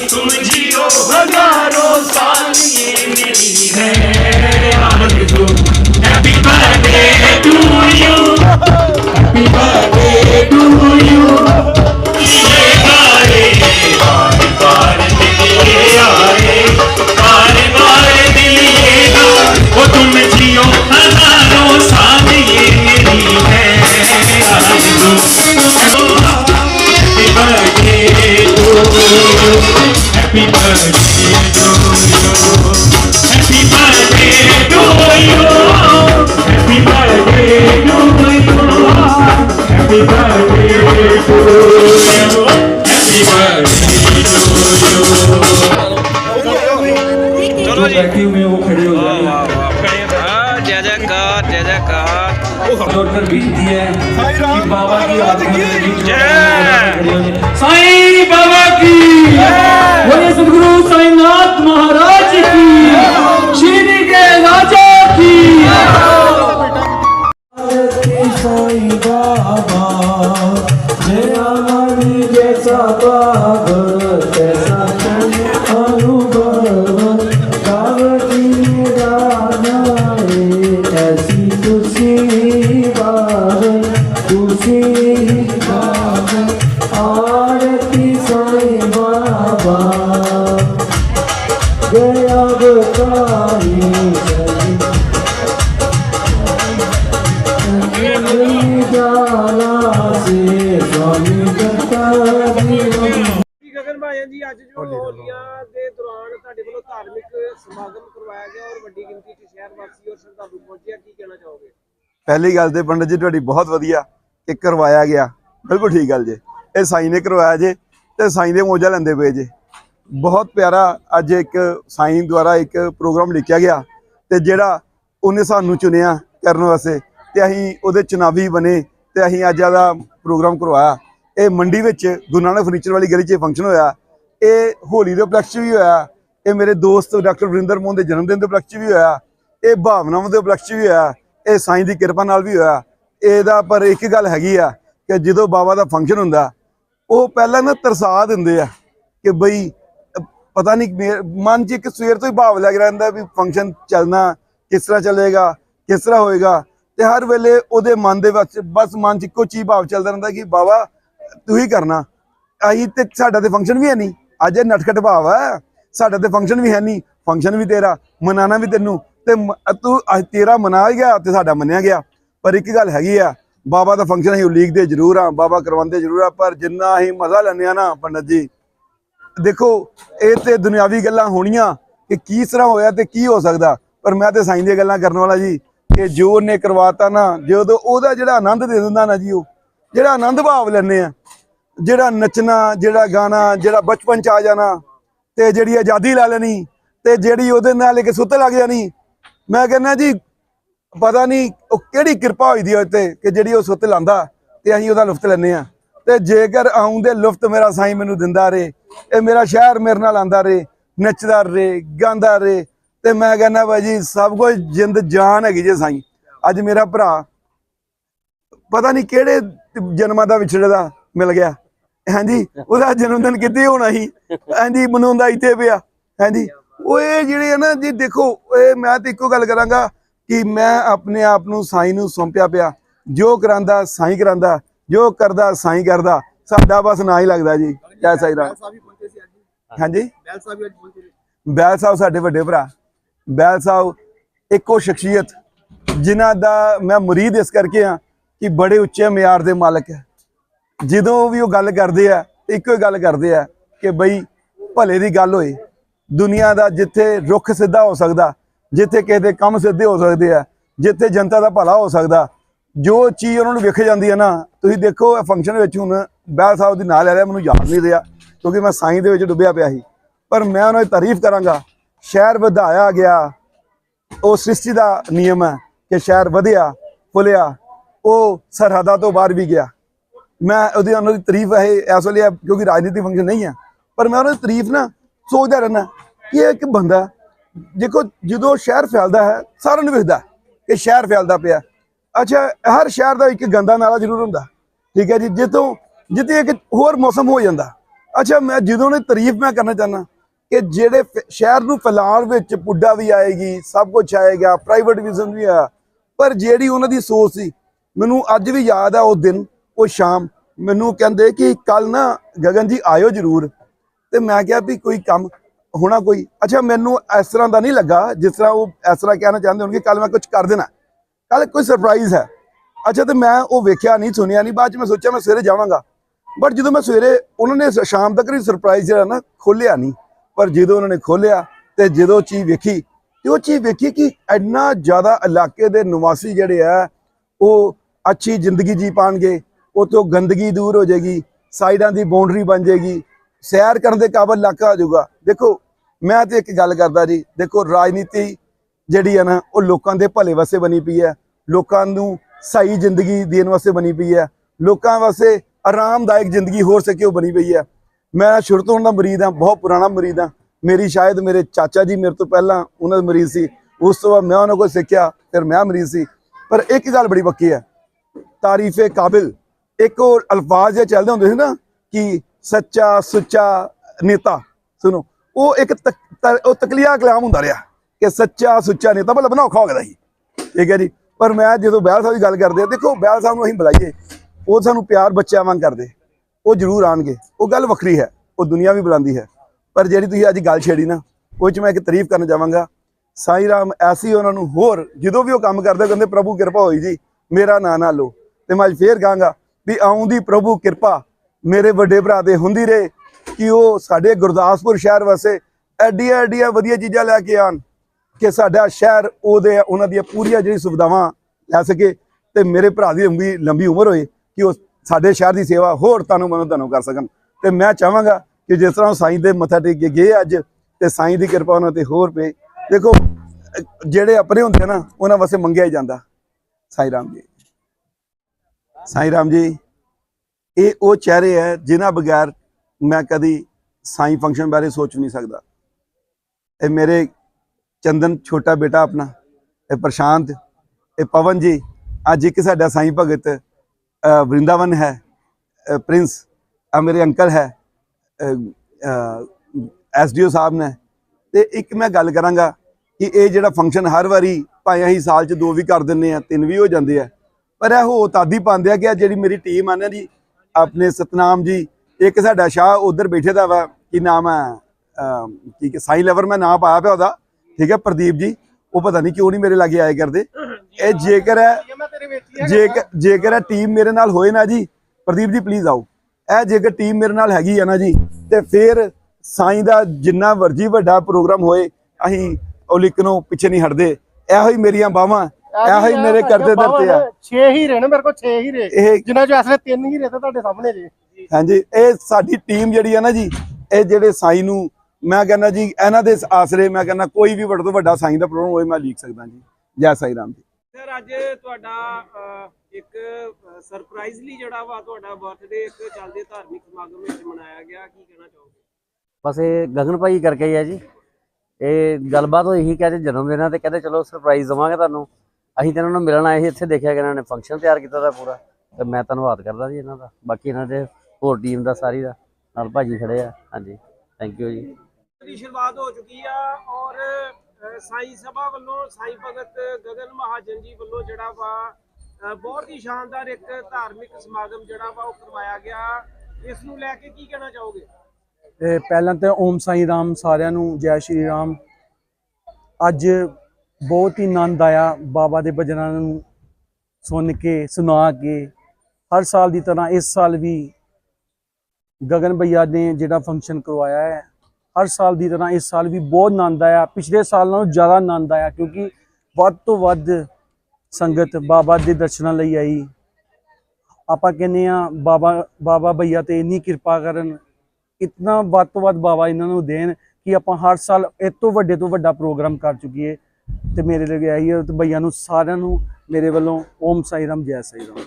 तुम जियो हजारों साल ये मेरी है कि बाबा की आत्मा में भी जय। खड़े जाएँ। साईं बाबा की। बोले सदगुरु साईनाथ महाराज की। राजा की। साईं बाबा जय हमारी जैसा बाबा ਤੁਹਾਡੇ ਵੱਲੋਂ ਧਾਰਮਿਕ ਸਮਾਗਮ ਕਰਵਾਇਆ ਗਿਣਤੀ ਕੀ ਕਹਿਣਾ ਚਾਹੋਗੇ? ਪਹਿਲੀ ਗੱਲ ਤੇ ਪੰਡਤ ਜੀ ਤੁਹਾਡੀ ਬਹੁਤ ਵਧੀਆ ਕਿ ਕਰਵਾਇਆ ਗਿਆ। ਬਿਲਕੁਲ ਠੀਕ ਗੱਲ ਜੇ। ਇਹ ਸਾਈਂ ਨੇ ਕਰਵਾਇਆ ਜੇ ਤੇ ਸਾਈਂ ਦੇ ਮੋਜਾ ਲੈਂਦੇ ਪਏ ਜੇ। ਬਹੁਤ ਪਿਆਰਾ ਅੱਜ ਇੱਕ ਸਾਈਂ ਦੁਆਰਾ ਇੱਕ ਪ੍ਰੋਗਰਾਮ ਲਿਖਿਆ ਗਿਆ ਤੇ ਜਿਹੜਾ ਉਹਨੇ ਸਾਨੂੰ ਚੁਣਿਆ ਕਰਨ ਵਾਸਤੇ ਤੇ ਅਸੀਂ ਉਹਦੇ ਚੁਣਾਵੀ ਬਣੇ ਤੇ ਅਸੀਂ ਅੱਜ ਦਾ ਪ੍ਰੋਗਰਾਮ ਕਰਵਾਇਆ। ਇਹ ਮੰਡੀ ਵਿੱਚ ਗੁਰੂ ਨਾਨਕ ਫਰਨੀਚਰ ਵਾਲੀ ਗਲੀ 'ਚ ਫੰਕਸ਼ਨ ਹੋਇਆ। ਇਹ ਹੋਲੀ ਦੇ ਉਪਲਕਸ਼ 'ਚ ਵੀ ਹੋਇਆ। ਇਹ ਮੇਰੇ ਦੋਸਤ ਡਾਕਟਰ ਵਰਿੰਦਰ ਮੋਹਨ ਦੇ ਜਨਮ ਦਿਨ ਦੇ ਉਪਲਕਸ਼ 'ਚ ਵੀ ਹੋਇਆ। ਇਹ ਭਾਵਨਾਵਾਂ ਦੇ ਉਪਲਕਸ਼ ਵੀ ਹੋਇਆ। ਇਹ ਸਾਈਂ ਦੀ ਕਿਰਪਾ ਨਾਲ ਵੀ ਹੋਇਆ। ਇਹਦਾ ਪਰ ਇੱਕ ਗੱਲ ਹੈਗੀ ਆ ਕਿ ਜਦੋਂ ਬਾਬਾ ਦਾ ਫੰਕਸ਼ਨ ਹੁੰਦਾ, ਉਹ ਪਹਿਲਾਂ ਨਾ ਤਰਸਾ ਦਿੰਦੇ ਆ ਕਿ ਬਈ ਪਤਾ ਨਹੀਂ ਮਨ 'ਚ ਇੱਕ ਸਵੇਰ ਤੋਂ ਹੀ ਭਾਵ ਲੱਗ ਰਹਿੰਦਾ ਵੀ ਫੰਕਸ਼ਨ ਚੱਲਣਾ, ਕਿਸ ਤਰ੍ਹਾਂ ਚੱਲੇਗਾ, ਕਿਸ ਤਰ੍ਹਾਂ ਹੋਏਗਾ। ਤੇ ਹਰ ਵੇਲੇ ਉਹਦੇ ਮਨ ਦੇ ਵਿੱਚ ਬਸ ਮਨ 'ਚ ਇੱਕੋ ਚੀਜ਼ ਭਾਵ ਚੱਲਦਾ ਰਹਿੰਦਾ ਕਿ ਬਾਬਾ, ਤੂੰ ਹੀ ਕਰਨਾ। ਅਸੀਂ ਤੇ ਸਾਡਾ ਤੇ ਫੰਕਸ਼ਨ ਵੀ ਹੈ ਨਹੀਂ। ਅੱਜ ਇਹ ਨਟਖਟ ਭਾਵ ਹੈ। ਸਾਡਾ ਤੇ ਫੰਕਸ਼ਨ ਵੀ ਹੈ ਨਹੀਂ। ਫੰਕਸ਼ਨ ਵੀ ਤੇਰਾ ਮਨਾਣਾ ਵੀ ਤੈਨੂੰ। ਤੇ ਤੂੰ ਅੱਜ ਤੇਰਾ ਮਨਾ ਗਿਆ ਤੇ ਸਾਡਾ ਮੰਨਿਆ ਗਿਆ। ਪਰ ਇੱਕ ਗੱਲ ਹੈਗੀ ਆ, ਬਾਬਾ ਦਾ ਫੰਕਸ਼ਨ ਅਸੀਂ ਉਲੀਕਦੇ ਜ਼ਰੂਰ ਆ ਬਾਬਾ ਕਰਵਾਉਂਦੇ ਜ਼ਰੂਰ ਆ, ਪਰ ਜਿੰਨਾ ਅਸੀਂ ਮਜ਼ਾ ਲੈਂਦੇ ਆ ਨਾ ਪੰਡਤ ਜੀ ਦੇਖੋ, ਇਹ ਤੇ ਦੁਨਿਆਵੀ ਗੱਲਾਂ ਹੋਣੀਆਂ ਕਿ ਕੀ ਤਰ੍ਹਾਂ ਹੋਇਆ ਤੇ ਕੀ ਹੋ ਸਕਦਾ। ਪਰ ਮੈਂ ਤੇ ਸਾਈਂ ਦੀਆਂ ਗੱਲਾਂ ਕਰਨ ਵਾਲਾ ਜੀ, ਕਿ ਜੋ ਉਹਨੇ ਕਰਵਾਤਾ ਨਾ, ਜਦੋਂ ਉਹਦਾ ਜਿਹੜਾ ਆਨੰਦ ਦੇ ਦਿੰਦਾ ਨਾ ਜੀ ਉਹ, ਜਿਹੜਾ ਆਨੰਦ ਭਾਵ ਲੈਂਦੇ ਆ, ਜਿਹੜਾ ਨੱਚਣਾ, ਜਿਹੜਾ ਗਾਣਾ, ਜਿਹੜਾ ਬਚਪਨ ਚ ਆ ਜਾਣਾ, ਤੇ ਜਿਹੜੀ ਆਜ਼ਾਦੀ ਲੈ ਲੈਣੀ, ਤੇ ਜਿਹੜੀ ਉਹਦੇ ਨਾਲ ਇੱਕ ਸੁੱਤ ਲੱਗ ਜਾਣੀ, ਮੈਂ ਕਹਿੰਦਾ ਜੀ, ਪਤਾ ਨਹੀਂ ਉਹ ਕਿਹੜੀ ਕਿਰਪਾ ਹੋਈ ਦੀ ਉਹ ਤੇ, ਕਿ ਜਿਹੜੀ ਉਹ ਸੁੱਤ ਲਾਂਦਾ, ਤੇ ਅਸੀਂ ਉਹਦਾ ਲੁਫਤ ਲੈਨੇ ਆ। ਤੇ ਜੇਕਰ ਆਉਂਦੇ ਲੁਫਤ ਮੇਰਾ ਸਾਈਂ ਮੈਨੂੰ ਦਿੰਦਾ ਰੇ ਇਹ ਮੇਰਾ ਸ਼ਹਿਰ ਮੇਰੇ ਨਾਲ ਆਂਦਾ ਰੇ ਨੱਚਦਾ ਰੇ ਗਾਉਂਦਾ ਰੇ ਤੇ ਮੈਂ ਕਹਿੰਦਾ ਬਾਜੀ ਸਭ ਕੁਝ ਜਿੰਦ ਜਾਨ ਹੈਗੀ ਜੇ ਸਾਈਂ। ਅੱਜ ਮੇਰਾ ਭਰਾ ਪਤਾ ਨਹੀਂ ਕਿਹੜੇ ਜਨਮਾਂ ਦਾ ਵਿਛੜੇ ਮਿਲ ਗਿਆ। ਹਾਂਜੀ, ਉਹਦਾ ਜਨਮ ਦਿਨ ਕਿੱਥੇ ਹੋਣਾ ਸੀ? ਹਾਂਜੀ ਮਨਾਉਂਦਾ ਇੱਥੇ ਪਿਆ। ਹਾਂਜੀ ਉਹ ਇਹ ਜਿਹੜੇ ਆ ਨਾ ਜੀ, ਦੇਖੋ ਇਹ ਮੈਂ ਤੇ ਇੱਕੋ ਗੱਲ ਕਰਾਂਗਾ ਕਿ ਮੈਂ ਆਪਣੇ ਆਪ ਨੂੰ ਸਾਈਂ ਨੂੰ ਸੌਂਪਿਆ ਪਿਆ। ਜੋ ਕਰਾਂਦਾ, ਸਾਈਂ ਕਰਾਂਦਾ, ਜੋ ਕਰਦਾ, ਸਾਈਂ ਕਰਦਾ। ਸਾਡਾ ਬਸ ਨਾ ਹੀ ਲੱਗਦਾ ਜੀ। ਜੈ ਸਾਈਂ ਰਾਮ? ਹਾਂਜੀ? ਬੈਲ ਸਾਹਿਬ ਵੀ ਅੱਜ ਪਹੁੰਚੇ ਨੇ। ਬੈਲ ਸਾਹਿਬ ਸਾਡੇ ਵੱਡੇ ਭਰਾ। ਬੈਲ ਸਾਹਿਬ ਇੱਕੋ ਸ਼ਖਸੀਅਤ ਜਿਨ੍ਹਾਂ ਦਾ ਮੈਂ ਮੁਰੀਦ ਇਸ ਕਰਕੇ ਆ ਕਿ ਬੜੇ ਉੱਚੇ ਮਿਆਰ ਦੇ ਮਾਲਕ ਹੈ। ਜਦੋਂ ਵੀ ਉਹ ਗੱਲ ਕਰਦੇ ਆ ਇੱਕੋ ਹੀ ਗੱਲ ਕਰਦੇ ਆ ਕਿ ਬਈ ਭਲੇ ਦੀ ਗੱਲ ਹੋਏ। ਦੁਨੀਆ ਦਾ ਜਿੱਥੇ ਰੁੱਖ ਸਿੱਧਾ ਹੋ ਸਕਦਾ ਜਿੱਥੇ ਕਿਸੇ ਦੇ ਕੰਮ ਸਿੱਧੇ ਹੋ ਸਕਦੇ ਆ ਜਿੱਥੇ ਜਨਤਾ ਦਾ ਭਲਾ ਹੋ ਸਕਦਾ ਜੋ ਚੀਜ਼ ਉਹਨਾਂ ਨੂੰ ਵਿਖ ਜਾਂਦੀ ਹੈ ਨਾ ਤੁਸੀਂ ਦੇਖੋ ਇਹ ਫੰਕਸ਼ਨ ਵਿੱਚ ਹੁਣ ਬੈਲ ਸਾਹਿਬ ਦੀ ਨਾਂ ਲੈ ਰਿਹਾ ਮੈਨੂੰ ਯਾਦ ਨਹੀਂ ਰਿਹਾ, ਕਿਉਂਕਿ ਮੈਂ ਸਾਈਂ ਦੇ ਵਿੱਚ ਡੁੱਬਿਆ ਪਿਆ ਸੀ। ਪਰ ਮੈਂ ਉਹਨਾਂ ਦੀ ਤਾਰੀਫ ਕਰਾਂਗਾ, ਸ਼ਹਿਰ ਵਧਾਇਆ ਗਿਆ। ਉਹ ਸ੍ਰਿਸ਼ਟੀ ਦਾ ਨਿਯਮ ਹੈ ਕਿ ਸ਼ਹਿਰ ਵਧਿਆ, ਫੁੱਲਿਆ, ਉਹ ਸਰਹੱਦਾਂ ਤੋਂ ਬਾਹਰ ਵੀ ਗਿਆ। ਮੈਂ ਉਹਦੀ ਉਹਨਾਂ ਦੀ ਤਾਰੀਫ ਹੈ ਇਸ ਵੇਲੇ ਕਿਉਂਕਿ ਰਾਜਨੀਤੀ ਫੰਕਸ਼ਨ ਨਹੀਂ ਹੈ, ਪਰ ਮੈਂ ਉਹਨਾਂ ਦੀ ਤਾਰੀਫ ਨਾ ਸੋਚਦਾ ਰਹਿਣਾ ਕਿ ਇਹ ਇੱਕ ਬੰਦਾ ਦੇਖੋ ਜਦੋਂ ਸ਼ਹਿਰ ਫੈਲਦਾ ਹੈ, ਸਾਰਿਆਂ ਨੂੰ ਵੇਖਦਾ ਕਿ ਸ਼ਹਿਰ ਫੈਲਦਾ ਪਿਆ ਅੱਛਾ, ਹਰ ਸ਼ਹਿਰ ਦਾ ਇੱਕ ਗੰਦਾ ਨਾਲਾ ਜ਼ਰੂਰ ਹੁੰਦਾ। ਠੀਕ ਹੈ ਜੀ, ਜਿੱਥੋਂ ਜਿੱਥੇ ਇੱਕ ਹੋਰ ਮੌਸਮ ਹੋ ਜਾਂਦਾ। ਅੱਛਾ, ਮੈਂ ਜਦੋਂ ਨੇ ਤਾਰੀਫ ਮੈਂ ਕਰਨਾ ਚਾਹਨਾ ਕਿ ਜਿਹੜੇ ਸ਼ਹਿਰ ਨੂੰ ਫੈਲਾਉਣ ਵਿੱਚ ਪੁੱਡਾ ਵੀ ਆਏਗੀ, ਸਭ ਕੁਝ ਆਏਗਾ ਪ੍ਰਾਈਵੇਟ ਵਿਜ਼ਨ ਵੀ ਆ। ਪਰ ਜਿਹੜੀ ਉਹਨਾਂ ਦੀ ਸੋਚ ਸੀ, ਮੈਨੂੰ ਅੱਜ ਵੀ ਯਾਦ ਆ ਉਹ ਦਿਨ, ਉਹ ਸ਼ਾਮ। ਮੈਨੂੰ ਕਹਿੰਦੇ ਕਿ ਕੱਲ ਨਾ ਗਗਨ ਜੀ ਆਇਓ ਜਰੂਰ। ਤੇ ਮੈਂ ਕਿਹਾ ਵੀ ਕੋਈ ਕੰਮ ਹੋਣਾ ਕੋਈ। ਅੱਛਾ, ਮੈਨੂੰ ਇਸ ਤਰ੍ਹਾਂ ਦਾ ਨਹੀਂ ਲੱਗਾ, ਜਿਸ ਤਰ੍ਹਾਂ ਉਹ ਇਸ ਤਰ੍ਹਾਂ ਕਹਿਣਾ ਚਾਹੁੰਦੇ ਹੋਣਗੇ ਕੱਲ ਮੈਂ ਕੁਝ ਕਰ ਦੇਣਾ। ਕੱਲ ਕੋਈ ਸਰਪ੍ਰਾਈਜ਼ ਹੈ। ਅੱਛਾ, ਤੇ ਮੈਂ ਉਹ ਵੇਖਿਆ ਨਹੀਂ, ਸੁਣਿਆ ਨਹੀਂ, ਬਾਅਦ ਚ ਮੈਂ ਸੋਚਿਆ ਮੈਂ ਸਵੇਰੇ ਜਾਵਾਂਗਾ। ਬਟ ਜਦੋਂ ਮੈਂ ਸਵੇਰੇ ਉਹਨਾਂ ਨੇ ਸ- ਸ਼ਾਮ ਤੱਕ ਹੀ ਸਰਪ੍ਰਾਈਜ਼ ਜਿਹੜਾ ਨਾ ਖੋਲਿਆ ਨਹੀਂ। ਪਰ ਜਦੋਂ ਉਹਨਾਂ ਨੇ ਖੋਲਿਆ ਤੇ ਜਦੋਂ ਚੀਜ਼ ਵੇਖੀ, ਤੇ ਉਹ ਚੀਜ਼ ਵੇਖੀ ਕਿ ਇੰਨਾ ਜ਼ਿਆਦਾ ਇਲਾਕੇ ਦੇ ਨਿਵਾਸੀ ਜਿਹੜੇ ਆ, ਉਹ ਅੱਛੀ ਜ਼ਿੰਦਗੀ ਜੀ ਪਾਣਗੇ ਉਤੋਂ ਗੰਦਗੀ ਦੂਰ ਹੋ ਜਾਏਗੀ, ਸਾਈਡਾਂ ਦੀ ਬਾਉਂਡਰੀ ਬਣ ਜਾਏਗੀ, ਸੈਰ ਕਰਨ ਦੇ ਕਾਬਲ ਇਲਾਕਾ ਹੋ ਜਾਊਗਾ। ਦੇਖੋ, ਮੈਂ ਤੇ ਇੱਕ ਗੱਲ ਕਰਦਾ ਜੀ, ਦੇਖੋ ਰਾਜਨੀਤੀ ਜਿਹੜੀ ਹੈ ਨਾ, ਉਹ ਲੋਕਾਂ ਦੇ ਭਲੇ ਵਾਸਤੇ ਬਣੀ ਪਈ ਹੈ। ਲੋਕਾਂ ਨੂੰ ਸਹੀ ਜ਼ਿੰਦਗੀ ਦੇਣ ਵਾਸਤੇ ਬਣੀ ਪਈ ਹੈ। ਲੋਕਾਂ ਵਾਸਤੇ ਆਰਾਮਦਾਇਕ ਜ਼ਿੰਦਗੀ ਹੋਰ ਸਕੇ ਉਹ ਬਣੀ ਪਈ ਹੈ। ਮੈਂ ਸ਼ੁਰੂ ਤੋਂ ਦਾ ਮਰੀਜ਼ ਹਾਂ ਬਹੁਤ ਪੁਰਾਣਾ ਮਰੀਜ਼ ਹਾਂ ਮੇਰੀ ਸ਼ਾਇਦ ਮੇਰੇ ਚਾਚਾ ਜੀ ਮੇਰੇ ਤੋਂ ਪਹਿਲਾਂ ਉਹਨਾਂ ਦੇ ਮਰੀਜ਼ ਸੀ। ਉਸ ਤੋਂ ਬਾਅਦ ਮੈਂ ਉਹਨਾਂ ਕੋਲ ਸਿੱਖਿਆ, ਫਿਰ ਮੈਂ ਮਰੀਜ਼ ਸੀ। ਪਰ ਇੱਕ ਗੱਲ ਬੜੀ ਪੱਕੀ ਹੈ, ਤਾਰੀਫੇ ਕਾਬਿਲ। ਇੱਕ ਉਹ ਅਲਫਾਜ਼ ਜੇ ਚੱਲਦੇ ਹੁੰਦੇ ਸੀ ਨਾ ਕਿ ਸੱਚਾ ਸੁੱਚਾ ਨੇਤਾ, ਸੁਣੋ, ਉਹ ਇੱਕ ਤਕ- ਤ- ਉਹ ਤਕਲੀਆ ਕਲਾਮ ਹੁੰਦਾ ਰਿਹਾ ਕਿ ਸੱਚਾ ਸੁੱਚਾ ਨੇਤਾ, ਮਤਲਬ ਨਾ ਔਖਾ ਹੋ ਗਿਆ ਸੀ। ਠੀਕ ਹੈ ਜੀ, ਪਰ ਮੈਂ ਜਦੋਂ ਬੈਲ ਸਾਹਿਬ ਦੀ ਗੱਲ ਕਰਦੇ ਆ, ਦੇਖੋ ਬਹਿਲ ਸਾਹਿਬ ਨੂੰ ਅਸੀਂ ਬੁਲਾਈਏ। ਉਹ ਸਾਨੂੰ ਪਿਆਰ ਬੱਚਿਆਂ ਵਾਂਗ ਕਰਦੇ। ਉਹ ਜ਼ਰੂਰ ਆਣਗੇ। ਉਹ ਗੱਲ ਵੱਖਰੀ ਹੈ। ਉਹ ਦੁਨੀਆ ਵੀ ਬੁਲਾਉਂਦੀ ਹੈ। ਪਰ ਜਿਹੜੀ ਤੁਸੀਂ ਅੱਜ ਗੱਲ ਛੇੜੀ ਨਾ ਉਹ ਚ ਮੈਂ ਇੱਕ ਤਾਰੀਫ ਕਰਨ ਜਾਵਾਂਗਾ। ਸਾਈਂ ਰਾਮ ਐਸੀ ਉਹਨਾਂ ਨੂੰ ਹੋਰ, ਜਦੋਂ ਵੀ ਉਹ ਕੰਮ ਕਰਦੇ ਕਹਿੰਦੇ, ਪ੍ਰਭੂ, ਕਿਰਪਾ ਹੋਈ ਜੀ। ਮੇਰਾ ਨਾਂ ਨਾ ਲਓ। ਤੇ ਮੈਂ ਅੱਜ ਫੇਰ ਕਹਾਂਗਾ ਵੀ ਆਉਂਦੀ ਪ੍ਰਭੂ, ਕਿਰਪਾ ਮੇਰੇ ਵੱਡੇ ਭਰਾ ਦੇ ਹੁੰਦੀ ਰਹੇ, ਕਿ ਉਹ ਸਾਡੇ ਗੁਰਦਾਸਪੁਰ ਸ਼ਹਿਰ ਵਾਸਤੇ ਐਡੀਆਂ ਐਡੀਆਂ ਵਧੀਆ ਚੀਜ਼ਾਂ ਲੈ ਕੇ ਆਣ, ਕਿ ਸਾਡਾ ਸ਼ਹਿਰ ਉਹਦੇ ਉਹਨਾਂ ਦੀਆਂ ਪੂਰੀਆਂ ਜਿਹੜੀ ਸੁਵਿਧਾਵਾਂ ਲੈ ਸਕੇ ਤੇ ਮੇਰੇ ਭਰਾ ਦੀ ਲੰਬੀ ਲੰਬੀ ਉਮਰ ਹੋਏ। ਕਿ ਉਹ ਸਾਡੇ ਸ਼ਹਿਰ ਦੀ ਸੇਵਾ ਹੋਰ ਤੁਹਾਨੂੰ ਮਨੋਂ ਤੁਹਾਨੂੰ ਕਰ ਸਕਣ। ਤੇ ਮੈਂ ਚਾਹਾਂਗਾ ਕਿ ਜਿਸ ਤਰ੍ਹਾਂ ਉਹ ਸਾਈਂ ਦੇ ਮੱਥਾ ਟੇਕ ਕੇ ਗਏ ਅੱਜ, ਤੇ ਸਾਈਂ ਦੀ ਕਿਰਪਾ ਉਹਨਾਂ ਤੇ ਹੋਰ ਪਏ। ਦੇਖੋ, ਜਿਹੜੇ ਆਪਣੇ ਹੁੰਦੇ ਆ ਨਾ, ਉਹਨਾਂ ਵਾਸਤੇ ਮੰਗਿਆ ਹੀ ਜਾਂਦਾ। ਸਾਈਂ ਰਾਮ ਜੀ। ਸਾਈਂ ਰਾਮ ਜੀ, ਇਹ ਉਹ ਚਿਹਰੇ ਹੈ ਜਿਨ੍ਹਾਂ ਬਗੈਰ ਮੈਂ ਕਦੀ ਸਾਈਂ ਫੰਕਸ਼ਨ ਬਾਰੇ ਸੋਚ ਨਹੀਂ ਸਕਦਾ। ਇਹ ਮੇਰੇ ਚੰਦਨ ਛੋਟਾ ਬੇਟਾ ਆਪਣਾ, ਇਹ ਪ੍ਰਸ਼ਾਂਤ, ਇਹ ਪਵਨ ਜੀ, ਅੱਜ ਇੱਕ ਸਾਡਾ ਸਾਈਂ ਭਗਤ ਹੈ ਅ, ਪ੍ਰਿੰਸ ਆ ਮੇਰੇ ਅੰਕਲ ਹੈ ਐਸਡੀਓ ਸਾਹਿਬ ਨੇ। ਤੇ ਇੱਕ ਮੈਂ ਗੱਲ ਕਰਾਂਗਾ ਕਿ ਇਹ ਜਿਹੜਾ ਫੰਕਸ਼ਨ ਹਰ ਵਾਰੀ ਭਾਵੇਂ ਅਸੀਂ ਸਾਲ 'ਚ ਦੋ ਵੀ ਕਰ ਦਿੰਨੇ ਆ ਤਿੰਨ ਵੀ ਹੋ ਜਾਂਦੇ ਆ ਪਰ ਇਹ ਹੋ ਤਾਦੀ ਪਾਉਂਦੇ ਆ ਕਿ ਜਿਹੜੀ ਮੇਰੀ ਟੀਮ ਆ ਨਾ ਜੀ ਆਪਣੇ ਸਤਨਾਮ ਜੀ ਇੱਕ ਸਾਡਾ ਸ਼ਾਹ ਉਧਰ ਬੈਠੇ ਦਾ ਵਾ ਕੀ ਨਾਮ ਹੈ ਅਮ, ਕੀ ਕਿ ਸਾਈ ਲਵਰ ਮੈਂ ਨਾਂ ਪਾਇਆ ਪਿਆ ਉਹਦਾ ਠੀਕ ਹੈ ਪ੍ਰਦੀਪ ਜੀ ਉਹ ਪਤਾ ਨਹੀਂ ਕਿਉਂ ਨਹੀਂ ਮੇਰੇ ਲਾਗੇ ਆਏ ਕਰਦੇ। ਇਹ ਜੇਕਰ ਹੈ ਹੀ ਜੇਕਰ ਜੇਕਰ ਇਹ ਟੀਮ ਮੇਰੇ ਨਾਲ ਹੋਏ ਨਾ ਜੀ ਪ੍ਰਦੀਪ ਜੀ ਪਲੀਜ਼ ਆਓ। ਇਹ ਜੇਕਰ ਟੀਮ ਮੇਰੇ ਨਾਲ ਹੈਗੀ ਆ ਨਾ ਜੀ ਤੇ ਫਿਰ ਸਾਈਂ ਦਾ ਜਿੰਨਾ ਵਰਜੀ ਵੱਡਾ ਪ੍ਰੋਗਰਾਮ ਹੋਏ ਅਸੀਂ ਔਲਿਕਨੋਂ ਪਿੱਛੇ ਨਹੀਂ ਹਟਦੇ। ਇਹੋ ਹੀ ਮੇਰੀਆਂ ਬਾਹਾਂ ਇਹੋ ਹੀ ਮੇਰੇ ਕਰਦੇ ਦਰਤੇ ਆ। 6 ਹੀਰੇ ਨੇ ਮੇਰੇ ਕੋਲ 6 ਹੀਰੇ ਜਿਨ੍ਹਾਂ ਚੋਂ ਅਸਲੇ ਤਿੰਨ ਹੀਰੇ ਤਾਂ ਤੁਹਾਡੇ ਸਾਹਮਣੇ ਜੀ। ਹਾਂਜੀ ਇਹ ਸਾਡੀ ਟੀਮ ਜਿਹੜੀ ਹੈ ਨਾ ਜੀ ਇਹ ਜਿਹੜੇ ਸਾਈਂ ਨੂੰ ਮੈਂ ਕਹਿੰਦਾ ਜੀ ਇਹਨਾਂ ਦੇ ਆਸਰੇ ਮੈਂ ਕਹਿੰਦਾ ਕੋਈ ਵੀ ਵੱਡੇ ਤੋਂ ਵੱਡਾ ਸਾਈਂ ਦਾ ਪ੍ਰੋਗਰਾਮ ਹੋਏ ਮੈਂ ਲਿਖ ਸਕਦਾ ਜੀ। ਜੈ ਸਾਈਂ ਰਾਮ ਜੀ। ਸਰ ਅੱਜ ਤੁਹਾਡਾ ਇੱਕ ਸਰਪ੍ਰਾਈਜ਼ਲੀ ਜਿਹੜਾ ਵਾ ਤੁਹਾਡਾ ਬਰਥਡੇ ਇੱਕ ਚੱਲਦੇ ਧਾਰਮਿਕ ਸਮਾਗਮ ਵਿੱਚ ਮਨਾਇਆ ਗਿਆ। ਕੀ ਕਹਿਣਾ ਚਾਹੋਗੇ? ਬਸ ਇਹ ਗਗਨ ਭਾਈ ਕਰਕੇ ਹੀ ਆ ਜੀ। ਇਹ ਗੱਲਬਾਤ ਹੋਈ ਸੀ ਕਹਿੰਦੇ ਜਨਮ ਦਿਨ ਤੇ ਕਹਿੰਦੇ ਚਲੋ ਸਰਪ੍ਰਾਈਜ਼ ਦਵਾਂਗੇ ਤੁਹਾਨੂੰ। ਅਸੀਂ ਤਾਂ ਇਹਨਾਂ ਨੂੰ ਮਿਲਣ ਆਏ ਸੀ ਇੱਥੇ ਦੇਖਿਆ ਕਿ ਇਹਨਾਂ ਨੇ ਫੰਕਸ਼ਨ ਤਿਆਰ ਕੀਤਾ ਦਾ ਪੂਰਾ। ਤੇ ਮੈਂ ਧੰਨਵਾਦ ਕਰਦਾ ਜੀ ਇਹਨਾਂ ਦਾ। ਬਾਕੀ ਇਹਨਾਂ ਦੇ ਹੋਰ ਟੀਮ ਦਾ ਸਾਰੀ ਦਾ। ਨਾਲ ਭਾਜੀ ਖੜੇ ਆ। ਹਾਂਜੀ। ਥੈਂਕ ਯੂ ਜੀ। ਦੀ ਸ਼ੁਰੂਆਤ ਹੋ ਚੁੱਕੀ ਆ ਔਰ ਸਾਈ ਸਭਾ ਵੱਲੋਂ ਸਾਈ ਭਗਤ ਗਗਨ ਮਹਾਜਨ ਜੀ ਵੱਲੋਂ ਜਿਹੜਾ ਵਾ ਬਹੁਤ ਹੀ ਸ਼ਾਨਦਾਰ ਇੱਕ ਧਾਰਮਿਕ ਸਮਾਗਮ ਜਿਹੜਾ ਵਾ ਉਹ ਕਰਵਾਇਆ ਗਿਆ। ਇਸ ਨੂੰ ਲੈ ਕੇ ਕੀ ਕਹਿਣਾ ਚਾਹੋਗੇ? ਤੇ ਪਹਿਲਾਂ ਤਾਂ ਓਮ ਸਾਈ ਰਾਮ ਸਾਰਿਆਂ ਨੂੰ ਜੈ ਸ਼੍ਰੀ ਰਾਮ। ਅੱਜ ਬਹੁਤ ਹੀ ਆਨੰਦ ਆਇਆ ਬਾਬਾ ਦੇ ਭਜਨਾਂ ਨੂੰ ਸੁਣ ਕੇ, ਸੁਣਾ ਕੇ। ਹਰ ਸਾਲ ਦੀ ਤਰ੍ਹਾਂ ਇਸ ਸਾਲ ਵੀ ਗਗਨ ਭਈਆ ਨੇ ਜਿਹੜਾ ਫੰਕਸ਼ਨ ਕਰਵਾਇਆ ਹੈ। ਹਰ ਸਾਲ ਦੀ ਤਰ੍ਹਾਂ ਇਸ ਸਾਲ ਵੀ ਬਹੁਤ ਆਨੰਦ ਆਇਆ। ਪਿਛਲੇ ਸਾਲ ਨਾਲੋਂ ਜ਼ਿਆਦਾ ਆਨੰਦ ਆਇਆ ਕਿਉਂਕਿ ਵੱਧ ਤੋਂ ਵੱਧ ਸੰਗਤ ਬਾਬਾ ਦੇ ਦਰਸ਼ਨਾਂ ਲਈ ਆਈ। ਆਪਾਂ ਕਹਿੰਦੇ ਆ ਬਾਬਾ ਬਾਬਾ ਭਈਆ ਤੇ ਇੰਨੀ ਕਿਰਪਾ ਕਰਨ, ਇਤਨਾ ਵੱਧ ਤੋਂ ਵੱਧ ਬਾਬਾ ਇਹਨਾਂ ਨੂੰ ਦੇਣ ਕਿ ਆਪਾਂ ਹਰ ਸਾਲ ਇਹ ਤੋਂ ਵੱਡੇ ਤੋਂ ਵੱਡਾ ਪ੍ਰੋਗਰਾਮ ਕਰ ਚੁੱਕੀਏ। ਤੇ ਮੇਰੇ ਲਈ ਇਹੀ ਹੈ ਤੇ ਭਈਆ ਨੂੰ ਸਾਰਿਆਂ ਨੂੰ ਮੇਰੇ ਵੱਲੋਂ ਓਮ ਸਾਈ ਰਾਮ, ਜੈ ਸਾਈ ਰਾਮ।